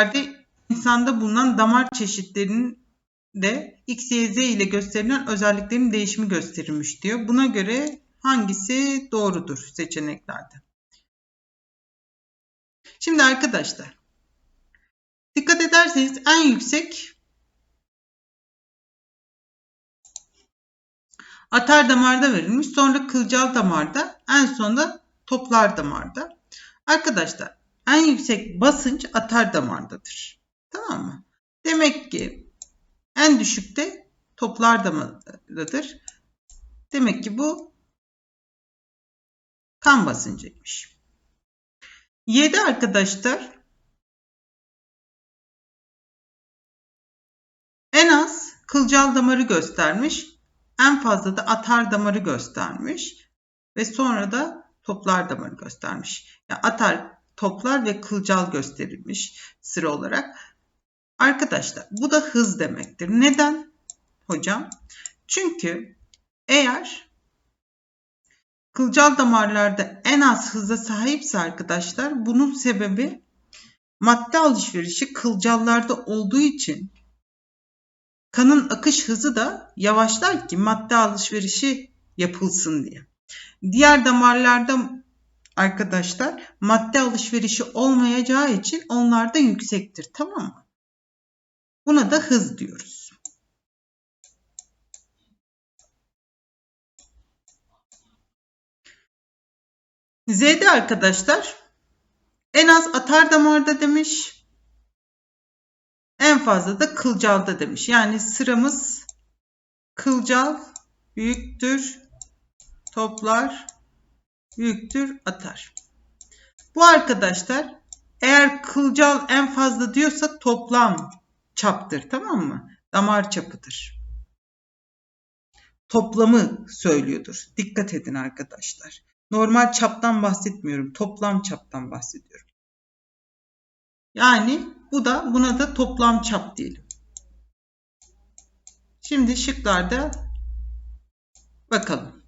örneklerde insanda bulunan damar çeşitlerinin de X, Y, Z ile gösterilen özelliklerin değişimi gösterilmiş diyor. Buna göre hangisi doğrudur seçeneklerde? Şimdi arkadaşlar dikkat ederseniz en yüksek atar damarda verilmiş. Sonra kılcal damarda en sonunda toplar damarda. Arkadaşlar en yüksek basınç atar damardadır. Tamam mı? Demek ki en düşükte toplar damardadır. Demek ki bu kan basıncıymış. 7 arkadaşlar en az kılcal damarı göstermiş. En fazla da atar damarı göstermiş. Ve sonra da toplar damarı göstermiş. Yani atar, toplar ve kılcal gösterilmiş sıra olarak. Arkadaşlar bu da hız demektir. Neden hocam? Çünkü eğer kılcal damarlarda en az hıza sahipse arkadaşlar bunun sebebi madde alışverişi kılcallarda olduğu için kanın akış hızı da yavaşlar ki madde alışverişi yapılsın diye. Diğer damarlarda arkadaşlar madde alışverişi olmayacağı için onlar da yüksektir. Tamam mı? Buna da hız diyoruz. Z'de arkadaşlar en az atar damarda demiş. En fazla da kılcalda demiş. Yani sıramız kılcal büyüktür toplar büyüktür atar. Bu arkadaşlar eğer kılcal en fazla diyorsa toplam çaptır tamam mı? Damar çapıdır. Toplamı söylüyordur. Dikkat edin arkadaşlar. Normal çaptan bahsetmiyorum. Toplam çaptan bahsediyorum. Yani bu da buna da toplam çap diyelim. Şimdi şıklarda bakalım.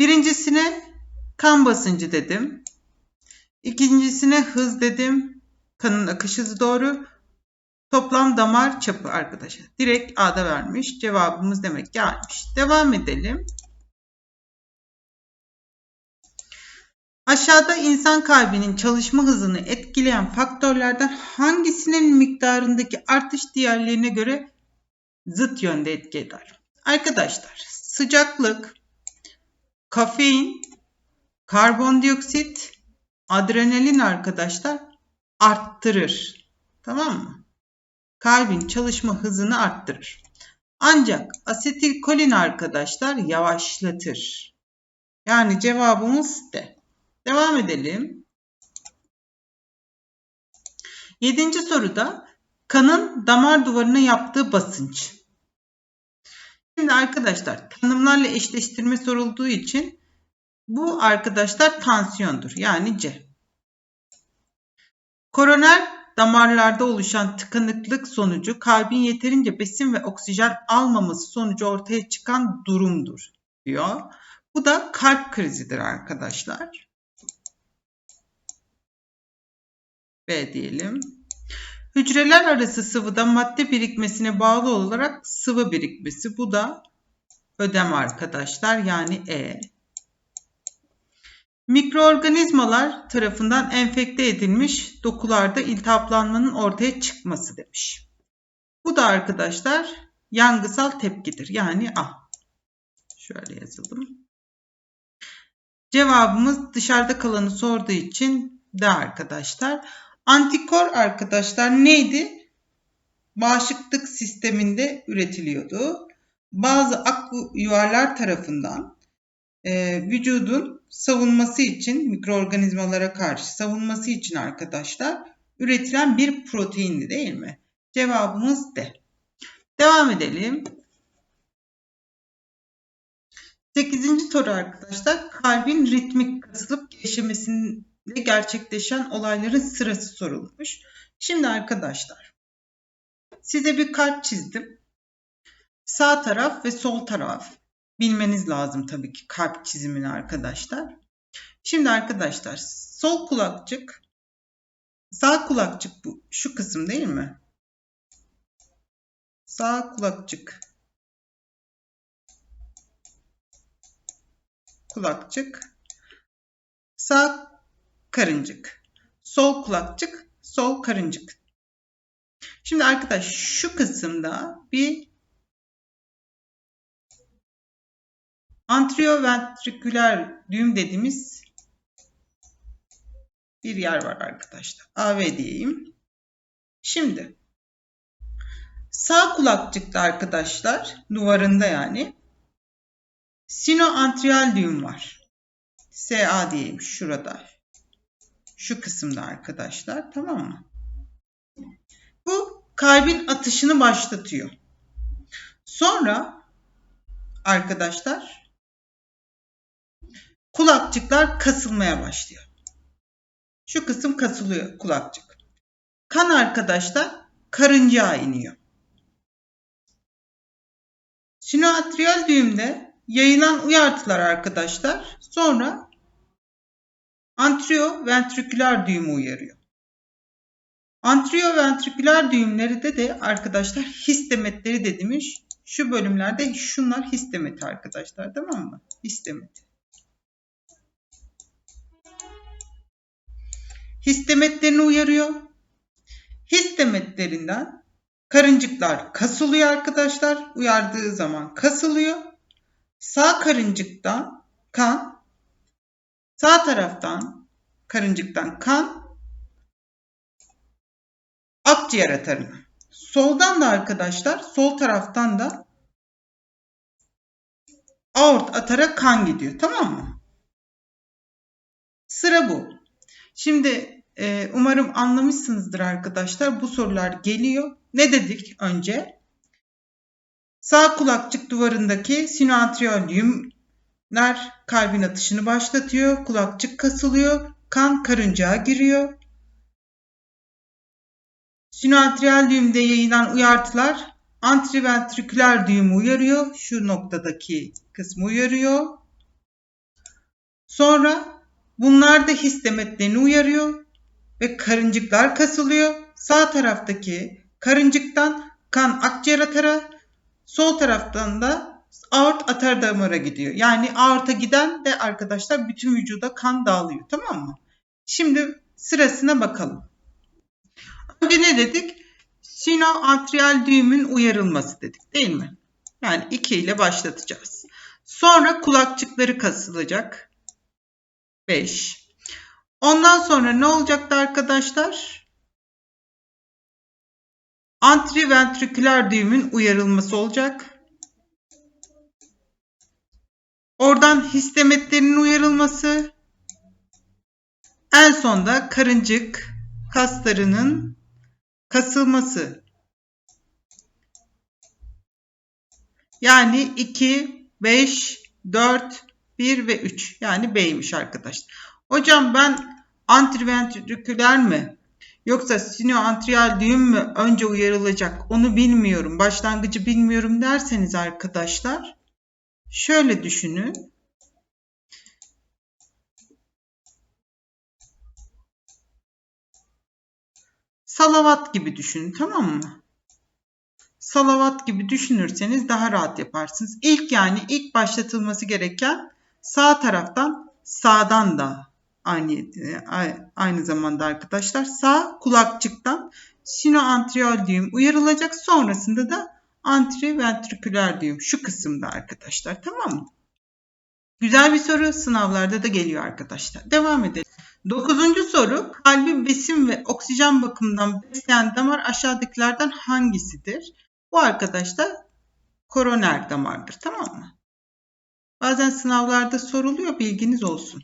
Birincisine kan basıncı dedim. İkincisine hız dedim. Kanın akış hızı doğru. Toplam damar çapı arkadaşlar. Direkt A'da vermiş. Cevabımız demek gelmiş. Devam edelim. Aşağıda insan kalbinin çalışma hızını etkileyen faktörlerden hangisinin miktarındaki artış diğerlerine göre zıt yönde etki eder? Arkadaşlar sıcaklık, kafein, karbondioksit, adrenalin arkadaşlar arttırır. Tamam mı? Kalbin çalışma hızını arttırır. Ancak asetilkolin arkadaşlar yavaşlatır. Yani cevabımız D. Devam edelim. Yedinci soruda kanın damar duvarına yaptığı basınç. Şimdi arkadaşlar tanımlarla eşleştirme sorulduğu için bu arkadaşlar tansiyondur. Yani C. Koroner damarlarda oluşan tıkanıklık sonucu kalbin yeterince besin ve oksijen almaması sonucu ortaya çıkan durumdur diyor. Bu da kalp krizidir arkadaşlar. B diyelim. Hücreler arası sıvıda madde birikmesine bağlı olarak sıvı birikmesi. Bu da ödem arkadaşlar yani E. Mikroorganizmalar tarafından enfekte edilmiş dokularda iltihaplanmanın ortaya çıkması demiş. Bu da arkadaşlar yangısal tepkidir. Yani A. Şöyle yazalım. Cevabımız dışarıda kalanı sorduğu için D arkadaşlar. Antikor arkadaşlar neydi? Bağışıklık sisteminde üretiliyordu. Bazı ak yuvarlar tarafından e, vücudun savunması için mikroorganizmalara karşı savunması için arkadaşlar üretilen bir proteindi değil mi? Cevabımız D. Devam edelim. 8. soru arkadaşlar kalbin ritmik kasılıp gevşemesinde gerçekleşen olayların sırası sorulmuş. Şimdi arkadaşlar size bir kalp çizdim. Sağ taraf ve sol taraf bilmeniz lazım tabii ki kalp çizimini arkadaşlar. Şimdi arkadaşlar sol kulakçık Sağ kulakçık bu. Şu kısım değil mi? Sağ kulakçık. Kulakçık. Sağ karıncık. Sol kulakçık, sol karıncık. Şimdi arkadaş şu kısımda bir antrioventriküler düğüm dediğimiz bir yer var arkadaşlar. AV diyeyim. Şimdi sağ kulakçıkta arkadaşlar duvarında yani sinoantrial düğüm var. SA diyeyim şurada. Şu kısımda arkadaşlar tamam mı? Bu kalbin atışını başlatıyor. Sonra arkadaşlar kulakçıklar kasılmaya başlıyor. Şu kısım kasılıyor kulakçık. Kan arkadaşlar karıncaya iniyor. Sinoatrial düğümde yayılan uyartılar arkadaşlar sonra antrioventriküler düğümü uyarıyor. Antrioventriküler düğümleri de arkadaşlar histemetleri dediğimiz şu bölümlerde şunlar histemeti arkadaşlar tamam mı? Histemeti. Histemetlerini uyarıyor. Histemetlerinden karıncıklar kasılıyor arkadaşlar. Uyardığı zaman kasılıyor. Sağ karıncıktan kan, sağ taraftan karıncıktan kan akciğer atarına. Soldan da arkadaşlar sol taraftan da aort atara kan gidiyor. Tamam mı? Sıra bu. Şimdi e, umarım anlamışsınızdır arkadaşlar. Bu sorular geliyor. Ne dedik önce? Sağ kulakçık duvarındaki sinoatrial düğümler kalbin atışını başlatıyor. Kulakçık kasılıyor. Kan karıncaya giriyor. Sinoatrial düğümde yayılan uyartılar antriventriküler düğümü uyarıyor. Şu noktadaki kısmı uyarıyor. Sonra bunlar da histemetlerini uyarıyor ve karıncıklar kasılıyor. Sağ taraftaki karıncıktan kan akciğer atara, sol taraftan da aort atar damara gidiyor. Yani aorta giden de arkadaşlar bütün vücuda kan dağılıyor. Tamam mı? Şimdi sırasına bakalım. Önce ne dedik? Sinoatrial düğümün uyarılması dedik değil mi? Yani 2 ile başlatacağız. Sonra kulakçıkları kasılacak. 5. Ondan sonra ne olacaktı arkadaşlar? Antriventriküler düğümün uyarılması olacak. Oradan histemetlerin uyarılması. En sonda karıncık kaslarının kasılması. Yani 2, 5, 4, 1 ve 3. Yani B'ymiş arkadaşlar. Hocam ben antriventriküler mi yoksa sinoantrial düğüm mü önce uyarılacak onu bilmiyorum. Başlangıcı bilmiyorum derseniz arkadaşlar şöyle düşünün. Salavat gibi düşünün tamam mı? Salavat gibi düşünürseniz daha rahat yaparsınız. İlk yani ilk başlatılması gereken sağ taraftan sağdan da aynı aynı zamanda arkadaşlar sağ kulakçıktan sinoantrial düğüm uyarılacak. Sonrasında da antriventriküler düğüm şu kısımda arkadaşlar tamam mı? Güzel bir soru sınavlarda da geliyor arkadaşlar. Devam edelim. Dokuzuncu soru kalbi besin ve oksijen bakımından besleyen damar aşağıdakilerden hangisidir? Bu arkadaşlar koroner damardır tamam mı? Bazen sınavlarda soruluyor bilginiz olsun.